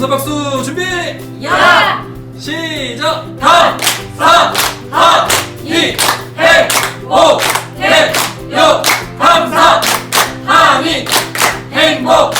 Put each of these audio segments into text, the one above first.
감사 박수 준비! 야! 시작! 감사! 하니 행복 해요 감사! 하니! 행복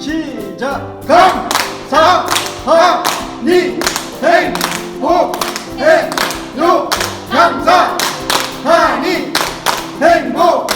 시작 감사하니 행복해요. 감사하니 행복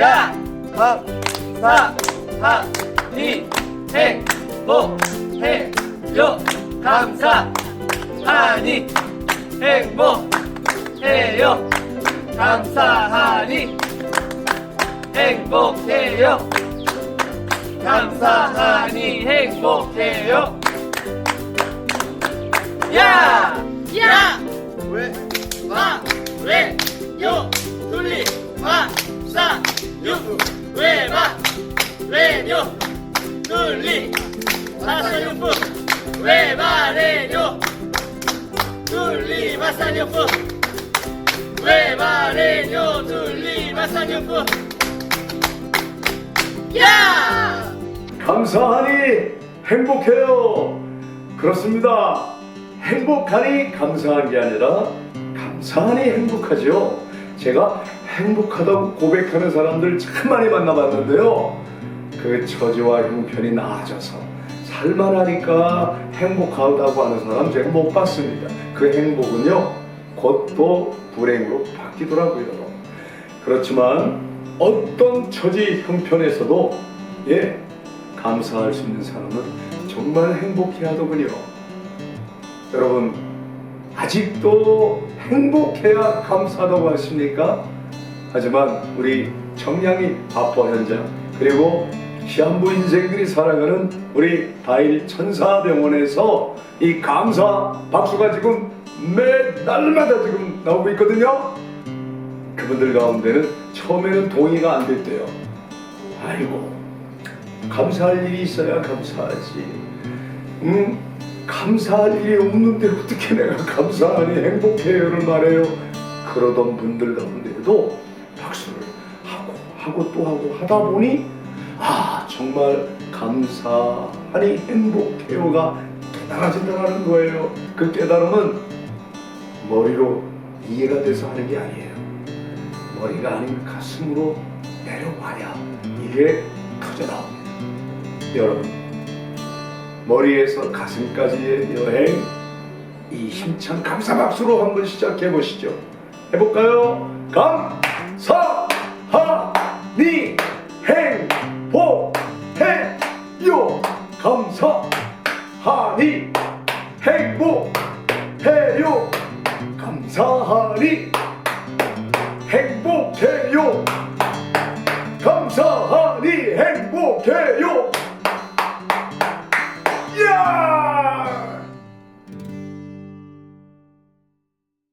감사하 니 행복해요 감사 하니 행복 해요 감사하니 행복해요 감사하니 행복해요 야! 야! 왜? 마! 왜? 요! 둘리! 마! 사! 유! 왜? 마! 왜? 요! 둘리! 마사 유프! 왜? 마! 레! 요! 둘리! 마사 유프! 왜? 마! 레! 요! 둘리! 마사 유프! 야! 감사하니 행복해요. 그렇습니다. 행복하니 감사한 게 아니라 감사하니 행복하죠. 제가 행복하다고 고백하는 사람들 참 많이 만나봤는데요. 그 처지와 형편이 나아져서 살만하니까 행복하다고 하는 사람 제가 못 봤습니다. 그 행복은요, 곧 또 불행으로 바뀌더라고요. 그렇지만 어떤 처지 형편에서도 예 감사할 수 있는 사람은 정말 행복해하더군요. 여러분 아직도 행복해야 감사하다고 하십니까? 하지만 우리 정량이 바빠 현장 그리고 시한부 인생들이 살아가는 우리 다일 천사병원에서 이 감사 박수가 지금 매날마다 지금 나오고 있거든요. 그분들 가운데는 처음에는 동의가 안 됐대요. 아이고 감사할 일이 있어야 감사하지. 음 감사할 일이 없는데 어떻게 내가 감사하니 행복해요를 말해요. 그러던 분들 가운데도 하고 또 하고 하다 보니 아 정말 감사하니 행복해요가 깨달아진다는 거예요. 그 깨달음은 머리로 이해가 돼서 하는 게 아니에요. 머리가 아닌 가슴으로 내려와야 이게 터져 나옵니다. 여러분, 머리에서 가슴까지의 여행, 이 힘찬 감사 박수로 한번 시작해 보시죠. 해볼까요? 감사 감사하니 행복해요. 감사하니